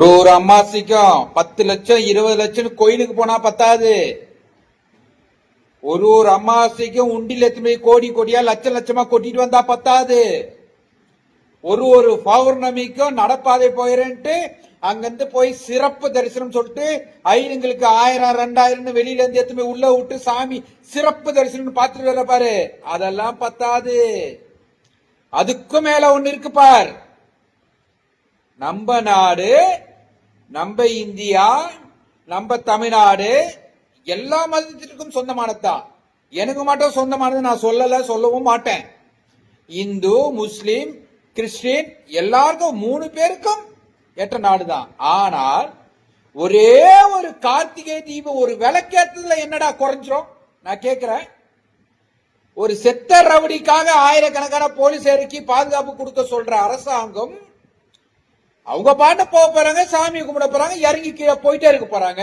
ஒரு ஒரு அம்மாசிக்கும் பத்து லட்சம் இருபது லட்சம் கோயிலுக்கு போனா பத்தாது. ஒரு ஒரு அமாவாசைக்கும் உண்டியில் எத்தனை போய் கோடி கோடியா லட்சம் லட்சமா கொட்டிட்டு வந்தா பத்தாது. ஒரு ஒரு பௌர்ணமிக்கும் நடப்பாதை போயிரன்ட்டு அங்கிருந்து போய் சிறப்பு தரிசனம் சொல்லிட்டு ஐயருங்களுக்கு ஆயிரம் ரெண்டாயிரம் வெளியில இருந்து எத்தனை போய் உள்ள விட்டு சாமி சிறப்பு தரிசனம் பார்த்துட்டு வர பாரு. அதெல்லாம் பத்தாது. அதுக்கும் மேல ஒண்ணு இருக்கு பார். நம்ம நாடு நம்ம இந்தியா நம்ம தமிழ்நாடு எல்லா மதத்திற்கும் சொந்தமானதுதான் எனக்கு மட்டும் சொந்தமானது நான் சொல்லல சொல்லவும் மாட்டேன். இந்து முஸ்லீம் கிறிஸ்டின் எல்லாருக்கும் மூணு பேருக்கும் எட்ட நாடுதான். ஆனால் ஒரே ஒரு கார்த்திகை தீபம் ஒரு விளக்கேற்றதுல என்னடா குறைஞ்சிரும்? நான் கேட்கிறேன். ஒரு செத்த ரவுடிக்காக ஆயிரக்கணக்கான போலீஸ் இறக்கி பாதுகாப்பு கொடுக்க சொல்ற அரசாங்கம் அவங்க பாட்டை போக போறாங்க சாமி கும்பிட போறாங்க இறங்கி கீழே போயிட்டே இருக்க போறாங்க.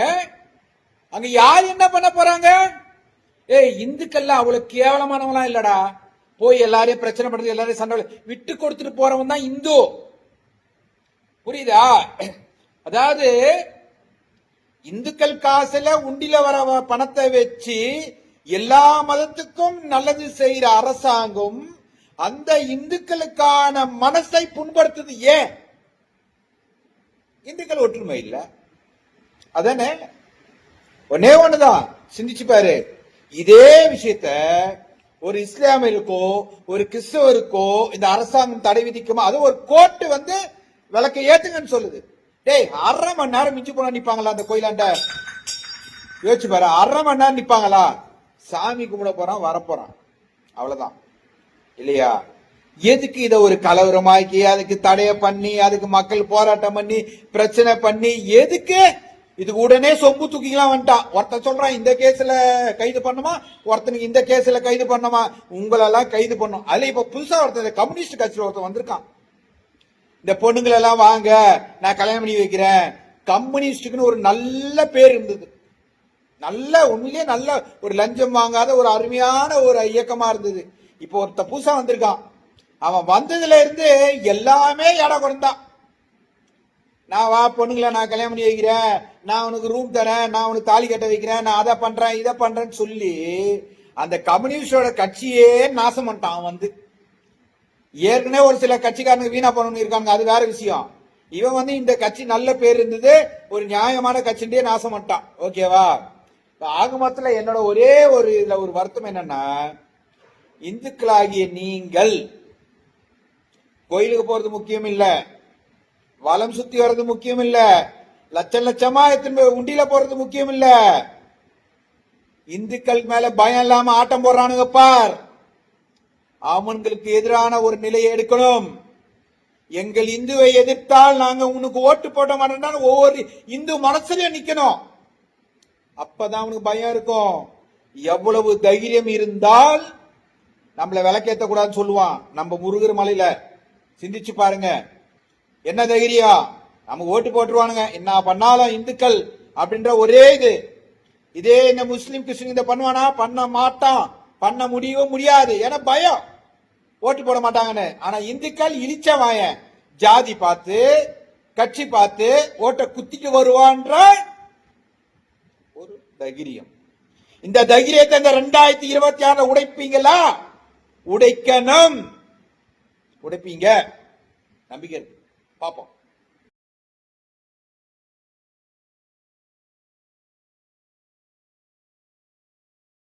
அங்க யார் என்ன பண்ண போறாங்க? ஏய் இந்துக்கள்லாம் அவ்வளவு கேவலமானவங்களாம் இல்லடா. போய் எல்லாரையும் பிரச்சனை பண்றது எல்லாரையும் சண்டை விட்டு கொடுத்துட்டு போறவன் தான் இந்து. புரியுதா? அதாவது இந்துக்கள் காசுல உண்டில வர பணத்தை வச்சு எல்லா மதத்துக்கும் நல்லது செய்யற அரசாங்கம் அந்த இந்துக்களுக்கான மனசை புண்படுத்துது ஏன்? இந்துக்கள் ஒற்றுமை இல்லை. அதானே? ஒன்னே ஒண்ணுதான். சிந்திச்சு பாரு. இதே விஷயத்த ஒரு இஸ்லாமியருக்கோ ஒரு கிறிஸ்தவருக்கோ இந்த அரசாங்கம் தடை விதிக்குமா? அது ஒரு கோர்ட்டு வந்து விளக்க ஏத்துங்கன்னு சொல்லுது. டேய் அரை மணி நேரம் மிஞ்சி போனா நிப்பாங்களா அந்த கோயிலாண்ட? யோசிச்சு பாரு அரை மணி நேரம் நிப்பாங்களா? சாமி கும்பிட போறான் வரப்போறான். அவ்வளவுதான். இல்லையா? எதுக்கு இதை ஒரு கலவரமாக்கி அதுக்கு தடைய பண்ணி அதுக்கு மக்கள் போராட்டம் பண்ணி பிரச்சனை பண்ணி எதுக்கு? இதுக்கு உடனே சொம்பு தூக்கிக்கலாம் வந்துட்டான் ஒருத்தன் சொல்றான் இந்த கேஸ்ல கைது பண்ணுமா? ஒருத்தனுக்கு இந்த கேஸ்ல கைது பண்ணுமா? உங்களெல்லாம் கைது பண்ணும். அதுல இப்ப புதுசா ஒருத்தன் கம்யூனிஸ்ட் கட்சியில் ஒருத்தன் வந்திருக்கான். இந்த பொண்ணுங்களை எல்லாம் வாங்க நான் கல்யாணம் பண்ணி வைக்கிறேன். கம்யூனிஸ்டுக்குன்னு ஒரு நல்ல பேர் இருந்தது. நல்ல உண்மையிலேயே நல்ல ஒரு லஞ்சம் வாங்காத ஒரு அருமையான ஒரு இயக்கமா இருந்தது. இப்போ ஒருத்த புதுசா வந்திருக்கான். அவன் வந்ததுல இருந்து எல்லாமே இடம் குறைந்தான் நான் வா பொண்ணுங்களை நான் கல்யாணம் பண்ணி வைக்கிறேன். நான் உனக்கு ரூம் தரேன். நான் உனக்கு தாலி கட்ட வைக்கிறேன். நான் அதை பண்றேன் இதை பண்றேன்னு சொல்லி அந்த கம்யூனிஸ்டோட கட்சியே நாசம் பண்ணிட்டான் அவன் வந்து. ஏற்கனவே ஒரு சில கட்சிக்காரங்க வீணா பண்ணணும் இருக்காங்க அது வேற விஷயம். இவன் வந்து இந்த கட்சி நல்ல பேர் இருந்தது ஒரு நியாயமான கட்சின்றே நாசம் பண்ணிட்டான். ஓகேவா ஆக மொத்தத்தில் என்னோட ஒரே ஒரு இதுல ஒரு வருத்தம் என்னன்னா இந்துக்களாகிய நீங்கள் கோயிலுக்கு போறது முக்கியம் இல்ல வளம் சுத்தி வர்றது முக்கியம் இல்ல லட்சம் லட்சமா எத்தனை உண்டியில போறது முக்கியம் இல்ல இந்துக்கள் மேல பயம் இல்லாம ஆட்டம் போடுறானுங்க பார். அவன்களுக்கு எதிரான ஒரு நிலையை எடுக்கணும். எங்கள் இந்துவை எதிர்த்தால் நாங்க உனக்கு ஓட்டு போட மாட்டோம்னா ஒவ்வொரு இந்து மனசுலயும் நிக்கணும். அப்பதான் அவனுக்கு பயம் இருக்கும். எவ்வளவு தைரியம் இருந்தால் நம்மள விளக்கேத்த கூடாதுன்னு சொல்லுவான். நம்ம முருகர் மலையில சிந்திச்சு பாருங்க. என்ன தைரியம்? நமக்கு ஓட்டு போட்டுருவானுங்க. என்ன பண்ணாலும் இந்துக்கள் அப்படின்ற ஒரே இது. இதே இந்த முஸ்லிம் கிறிஸ்டின் இதை பண்ணுவானா? பண்ண மாட்டான். பண்ண முடியவும் முடியாது. ஏன்னா பயம். ஓட்டு போட மாட்டாங்கன்னு. ஆனா இந்துக்கள் இழிச்ச வாயன் ஜாதி பார்த்து கட்சி பார்த்து ஓட்டை குத்திட்டு வருவான்ற ஒரு தைரியம். இந்த தைரியத்தை இந்த ரெண்டாயிரத்தி இருபத்தி ஆறுல உடைப்பீங்களா? உடைக்கணும். உடைப்பீங்க. நம்பிக்கை இருக்கு.